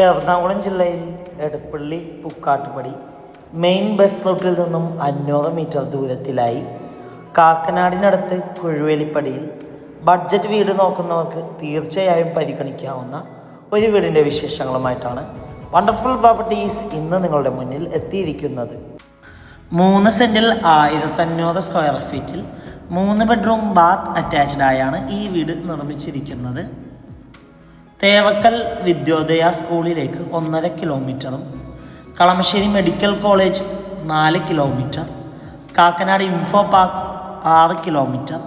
എറണാകുളം ജില്ലയിൽ Edappally Pukkattupadi main bus റൂട്ടിൽ നിന്നും അഞ്ഞൂറ് മീറ്റർ ദൂരത്തിലായി. കാക്കനാടിനടുത്ത് കുഴുവേലിപ്പടിയിൽ ബഡ്ജറ്റ് വീട് നോക്കുന്നവർക്ക് തീർച്ചയായും പരിഗണിക്കാവുന്ന ഒരു വീടിന്റെ വിശേഷങ്ങളുമായിട്ടാണ് വണ്ടർഫുൾ പ്രോപ്പർട്ടീസ് ഇന്ന് നിങ്ങളുടെ മുന്നിൽ എത്തിയിരിക്കുന്നത്. മൂന്ന് സെന്റിൽ ആയിരത്തഞ്ഞൂറ് സ്ക്വയർ ഫീറ്റിൽ മൂന്ന് ബെഡ്റൂം ബാത്ത് അറ്റാച്ച്ഡ് ആയാണ് ഈ വീട് നിർമ്മിച്ചിരിക്കുന്നത്. തേവക്കൽ വിദ്യോദയ സ്കൂളിലേക്ക് ഒന്നര കിലോമീറ്ററും കളമശ്ശേരി മെഡിക്കൽ കോളേജ് നാല് കിലോമീറ്റർ കാക്കനാട് ഇൻഫോ പാർക്ക് ആറ് കിലോമീറ്റർ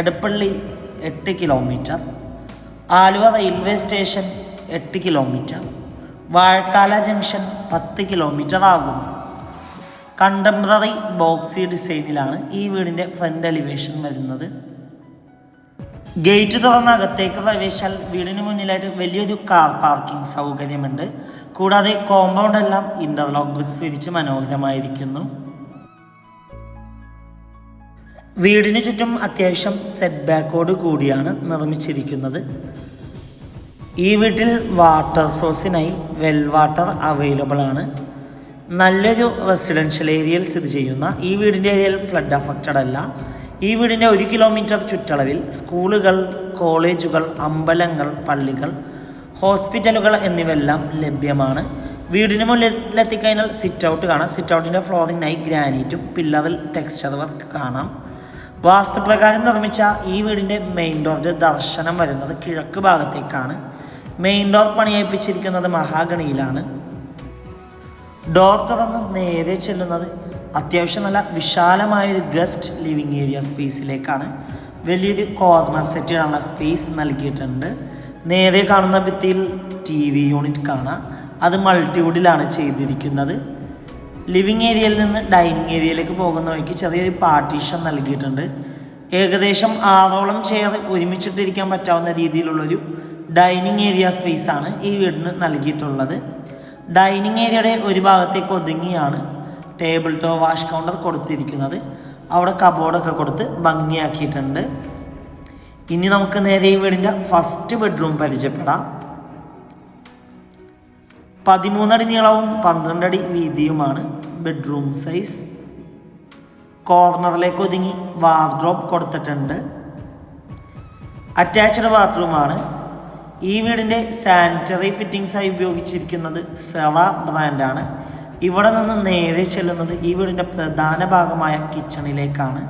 എടപ്പള്ളി എട്ട് കിലോമീറ്റർ ആലുവ റെയിൽവേ സ്റ്റേഷൻ എട്ട് കിലോമീറ്റർ വാഴക്കാല ജംഗ്ഷൻ പത്ത് കിലോമീറ്റർ ആകുന്നു. കണ്ടംപററി ബോക്സി ഡിസൈനിലാണ് ഈ വീടിന്റെ ഫ്രണ്ട് എലിവേഷൻ വരുന്നത്. ഗേറ്റ് തുറന്ന അകത്തേക്ക് പ്രവേശിച്ചാൽ വീടിന് മുന്നിലായിട്ട് വലിയൊരു കാർ പാർക്കിംഗ് സൗകര്യമുണ്ട്. കൂടാതെ കോമ്പൗണ്ട് എല്ലാം ഇന്റർലോക്ക് ബ്രിക്സ് വിരിച്ച് മനോഹരമായിരിക്കുന്നു. വീടിന് ചുറ്റും അത്യാവശ്യം സെറ്റ് ബാക്കോട് കൂടിയാണ് നിർമ്മിച്ചിരിക്കുന്നത്. ഈ വീട്ടിൽ വാട്ടർ സോഴ്സിനായി വെൽ വാട്ടർ അവൈലബിൾ ആണ്. നല്ലൊരു റെസിഡൻഷ്യൽ ഏരിയയിൽ സ്ഥിതി ചെയ്യുന്ന ഈ വീടിന്റെ ഏരിയയിൽ ഫ്ലഡ് അഫക്റ്റഡ് അല്ല. ഈ വീടിന്റെ ഒരു കിലോമീറ്റർ ചുറ്റളവിൽ സ്കൂളുകൾ കോളേജുകൾ അമ്പലങ്ങൾ പള്ളികൾ ഹോസ്പിറ്റലുകൾ എന്നിവയെല്ലാം ലഭ്യമാണ്. വീടിന് മുന്നിലെത്തിക്കഴിഞ്ഞാൽ സിറ്റ് ഔട്ട് കാണാം. സിറ്റ് ഔട്ടിന്റെ ഫ്ലോറിങ്ങിനായി ഗ്രാനൈറ്റും പില്ലറിൽ ടെക്സ്ചർ വർക്ക് കാണാം. വാസ്തുപ്രകാരം നിർമ്മിച്ച ഈ വീടിന്റെ മെയിൻ ഡോറിന്റെ ദർശനം വരുന്നത് കിഴക്ക് ഭാഗത്തേക്കാണ്. മെയിൻ ഡോർ പണിയേപ്പിച്ചിരിക്കുന്നത് മഹാഗണിയിലാണ്. ഡോർ തുറന്ന് നേരെ ചെല്ലുന്നത് അത്യാവശ്യം നല്ല വിശാലമായ ഒരു ഗസ്റ്റ് ലിവിങ് ഏരിയ സ്പേസിലേക്കാണ് വലിയൊരു കോർണർ സെറ്റ് ചെയ്യാനുള്ള സ്പേസ് നൽകിയിട്ടുണ്ട്. നേരെ കാണുന്ന ഭിത്തിയിൽ ടി വി യൂണിറ്റ് കാണാം. അത് മൾട്ടിവുഡിലാണ് ചെയ്തിരിക്കുന്നത്. ലിവിങ് ഏരിയയിൽ നിന്ന് ഡൈനിങ് ഏരിയയിലേക്ക് പോകുന്ന വഴിക്ക് ചെറിയൊരു പാർട്ടീഷൻ നൽകിയിട്ടുണ്ട്. ഏകദേശം ആറോളം ചെയർ ഒരുമിച്ചിട്ടിരിക്കാൻ പറ്റാവുന്ന രീതിയിലുള്ളൊരു ഡൈനിങ് ഏരിയ സ്പേസ് ആണ് ഈ വീടിന് നൽകിയിട്ടുള്ളത്. ഡൈനിങ് ഏരിയയുടെ ഒരു ഭാഗത്തേക്ക് ഒതുങ്ങിയാണ് ടേബിൾ ടോ വാഷ് കൗണ്ടർ കൊടുത്തിരിക്കുന്നത്. അവിടെ കബോർഡൊക്കെ കൊടുത്ത് ഭംഗിയാക്കിയിട്ടുണ്ട്. ഇനി നമുക്ക് നേരെ ഈ വീടിന്റെ ഫസ്റ്റ് ബെഡ്റൂം പരിചയപ്പെടാം. പതിമൂന്നടി നീളവും പന്ത്രണ്ടടി വീതിയുമാണ് ബെഡ്റൂം സൈസ് കോർണറിലേക്ക് ഒതുങ്ങി വാർഡ്രോബ് കൊടുത്തിട്ടുണ്ട്. അറ്റാച്ച്ഡ് ബാത്റൂമാണ് ഈ വീടിന്റെ സാനിറ്ററി ഫിറ്റിംഗ്സായി ഉപയോഗിച്ചിരിക്കുന്നത് സെറ ബ്രാൻഡാണ് ഇവിടെ നിന്ന് നേരെ ചെല്ലുന്നത് ഈ വീടിന്റെ പ്രധാന ഭാഗമായ കിച്ചണിലേക്കാണ്.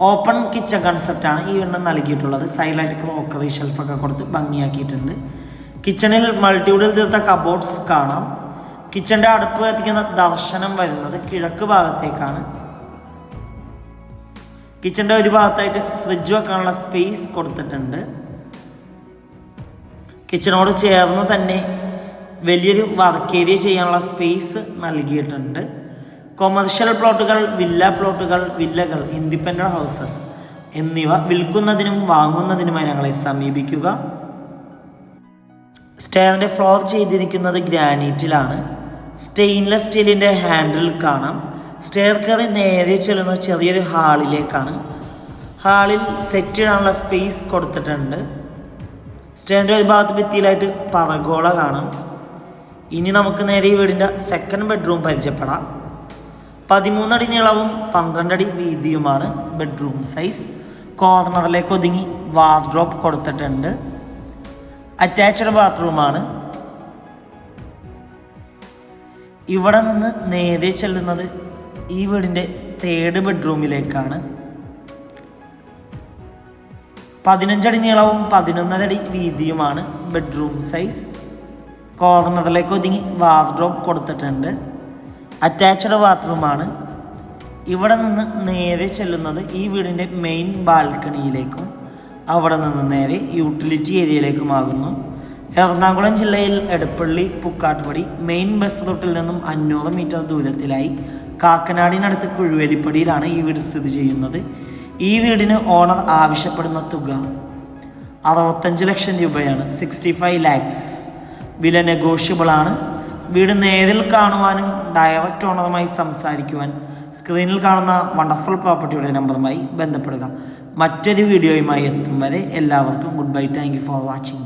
ഓപ്പൺ കിച്ചൺ കൺസെപ്റ്റാണ് ഈ വീടിന് നൽകിയിട്ടുള്ളത്. സൈലൈറ്റ് ക്രോക്കറി ഷെൽഫൊക്കെ കൊടുത്ത് ഭംഗിയാക്കിയിട്ടുണ്ട്. കിച്ചണിൽ മൾട്ടിവുഡിൽ തീർത്ത കബോർഡ്സ് കാണാം. കിച്ചന്റെ അടുപ്പ് കത്തിക്കുന്ന ദർശനം വരുന്നത് കിഴക്ക് ഭാഗത്തേക്കാണ്. കിച്ചന്റെ ഒരു ഭാഗത്തായിട്ട് ഫ്രിഡ്ജ് വെക്കാനുള്ള സ്പേസ് കൊടുത്തിട്ടുണ്ട്. കിച്ചണോട് ചേർന്ന് തന്നെ വലിയൊരു വർക്ക് ഏരിയ ചെയ്യാനുള്ള സ്പേസ് നൽകിയിട്ടുണ്ട്. കൊമേഴ്ഷ്യൽ പ്ലോട്ടുകൾ വില്ല പ്ലോട്ടുകൾ വില്ലകൾ ഇൻഡിപെൻഡന്റ് ഹൗസസ് എന്നിവ വിൽക്കുന്നതിനും വാങ്ങുന്നതിനുമായി ഞങ്ങളെ സമീപിക്കുക. സ്റ്റെയറിന്റെ ഫ്ലോർ ചെയ്തിരിക്കുന്നത് ഗ്രാനൈറ്റിലാണ്. സ്റ്റെയിൻലെസ് സ്റ്റീലിന്റെ ഹാൻഡിൽ കാണാം. സ്റ്റെയർ കയറി നേരെ ചെല്ലുന്ന ചെറിയൊരു ഹാളിലേക്കാണ്. ഹാളിൽ സെറ്റ് ഇടാനുള്ള സ്പേസ് കൊടുത്തിട്ടുണ്ട്. സ്റ്റെയറിന്റെ ഒരു ഭാഗത്ത് ഭിത്തിയിലായിട്ട് പറഗോള കാണാം. ഇനി നമുക്ക് നേരെ ഈ വീടിന്റെ സെക്കൻഡ് ബെഡ്റൂം പരിചയപ്പെടാം. പതിമൂന്നടി നീളവും പന്ത്രണ്ടടി വീതിയുമാണ് ബെഡ്റൂം സൈസ് കോർണറിലേക്ക് ഒതുങ്ങി വാർഡ്രോപ്പ് കൊടുത്തിട്ടുണ്ട്. അറ്റാച്ച്ഡ് ബാത്റൂമാണ് ഇവിടെ നിന്ന് നേരെ ചെല്ലുന്നത് ഈ വീടിന്റെ തേർഡ് ബെഡ്റൂമിലേക്കാണ് പതിനഞ്ചടി നീളവും പതിനൊന്നരടി വീതിയുമാണ് ബെഡ്റൂം സൈസ് കോർണറിലേക്ക് ഒതുങ്ങി വാർഡ്രോപ്പ് കൊടുത്തിട്ടുണ്ട്. അറ്റാച്ച്ഡ് ബാത്റൂമാണ്. ഇവിടെ നിന്ന് നേരെ ചെല്ലുന്നത് ഈ വീടിന്റെ മെയിൻ ബാൽക്കണിയിലേക്കും അവിടെ നിന്ന് നേരെ യൂട്ടിലിറ്റി ഏരിയയിലേക്കുമാകുന്നു എറണാകുളം ജില്ലയിൽ എടപ്പള്ളി പുക്കാട്ടുപടി മെയിൻ ബസ് റൂട്ടിൽ നിന്നും അഞ്ഞൂറ് മീറ്റർ ദൂരത്തിലായി കാക്കനാടിനടുത്ത് കുഴുവേലിപ്പടിയിലാണ് ഈ വീട് സ്ഥിതി ചെയ്യുന്നത്. ഈ വീടിന് ഓണർ ആവശ്യപ്പെടുന്ന തുക അറുപത്തഞ്ച് ലക്ഷം രൂപയാണ് സിക്സ്റ്റി ഫൈവ് ലാക്സ് വില നെഗോഷ്യബിൾ ആണ്. വീട് നേരിൽ കാണുവാനും ഡയറക്റ്റ് ഓണറുമായി സംസാരിക്കുവാൻ സ്ക്രീനിൽ കാണുന്ന വണ്ടർഫുൾ പ്രോപ്പർട്ടിയുടെ നമ്പറുമായി ബന്ധപ്പെടുക. മറ്റൊരു വീഡിയോയുമായി എത്തും വരെ എല്ലാവർക്കും good bye thank you for watching